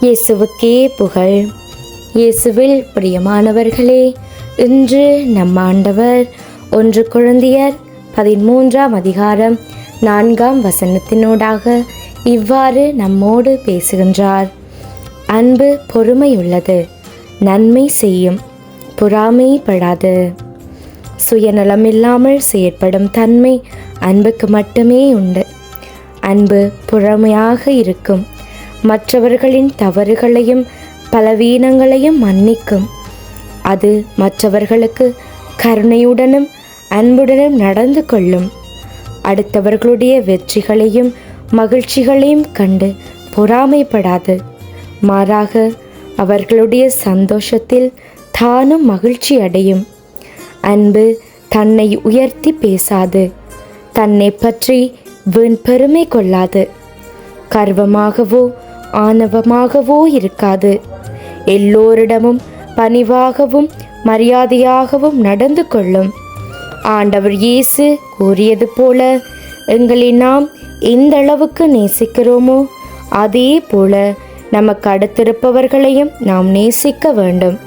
இயேசுவுக்கே புகழ். இயேசுவில் பிரியமானவர்களே இன்று நம் ஆண்டவர் ஒன்று குழந்தையர் பதிமூன்றாம் அதிகாரம் நான்காம் வசனத்தினூடாக இவ்வாறு நம்மோடு பேசுகின்றார். அன்பு பொறுமையுள்ளது நன்மை செய்யும் பொறாமைப்படாது. சுயநலமில்லாமல் செயற்படும் தன்மை அன்புக்கு மட்டுமே உண்டு. அன்பு புறமையாக இருக்கும் மற்றவர்களின் தவறுகளையும் பலவீனங்களையும் மன்னிக்கும். அது மற்றவர்களுக்கு கருணையுடனும் அன்புடனும் நடந்து கொள்ளும். அடுத்தவர்களுடைய வெற்றிகளையும் மகிழ்ச்சிகளையும் கண்டு பொறாமைப்படாது. மாறாக அவர்களுடைய சந்தோஷத்தில் தானும் மகிழ்ச்சி அடையும். அன்பு தன்னை உயர்த்தி பேசாது. தன்னை பற்றி வீண் பெருமை கொள்ளாது. கர்வமாகவோ ஆணவமாகவோ இருக்காது. எல்லோரிடமும் பணிவாகவும் மரியாதையாகவும் நடந்து கொள்ளும். ஆண்டவர் இயேசு கூறியது போல எங்களை நாம் எந்த அளவுக்கு நேசிக்கிறோமோ அதே போல நமக்கு அடுத்திருப்பவர்களையும் நாம் நேசிக்க வேண்டும்.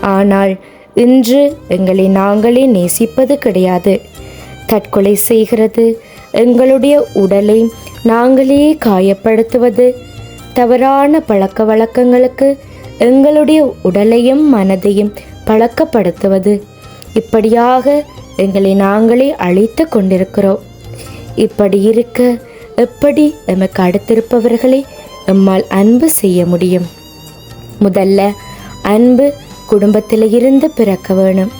ஆனால் இன்று எங்களை நாங்களே நேசிப்பது கிடையாது. தற்கொலை செய்கிறது எங்களுடைய உடலை நாங்களே காயப்படுத்துவது தவறான பழக்க வழக்கங்களுக்கு எங்களுடைய உடலையும் மனதையும் பழக்கப்படுத்துவது. இப்படியாக எங்களை நாங்களே அழித்து கொண்டிருக்கிறோம். இப்படி இருக்க எப்படி எமக்கு அடுத்திருப்பவர்களை எம்மால் அன்பு செய்ய முடியும்? முதல்ல அன்பு குடும்பத்தில் இருந்து பிறக்க வேணும்.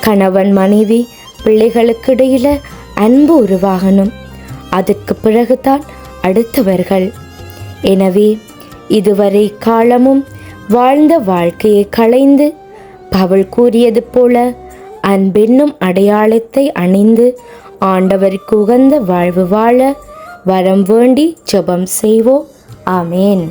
கணவன் மனைவி பிள்ளைகளுக்கு இடையில அன்பு உருவாகணும். அதுக்கு பிறகுதான் அடுத்தவர்கள். எனவே இதுவரை காலமும் வாழ்ந்த வாழ்க்கையை களைந்து பவள் கூறியது போல அன்பென்னும் அடையாளத்தை அணிந்து ஆண்டவருக்கு உகந்த வாழ்வு வாழ வரம் வேண்டி ஜெபம் செய்வோம். ஆமேன்.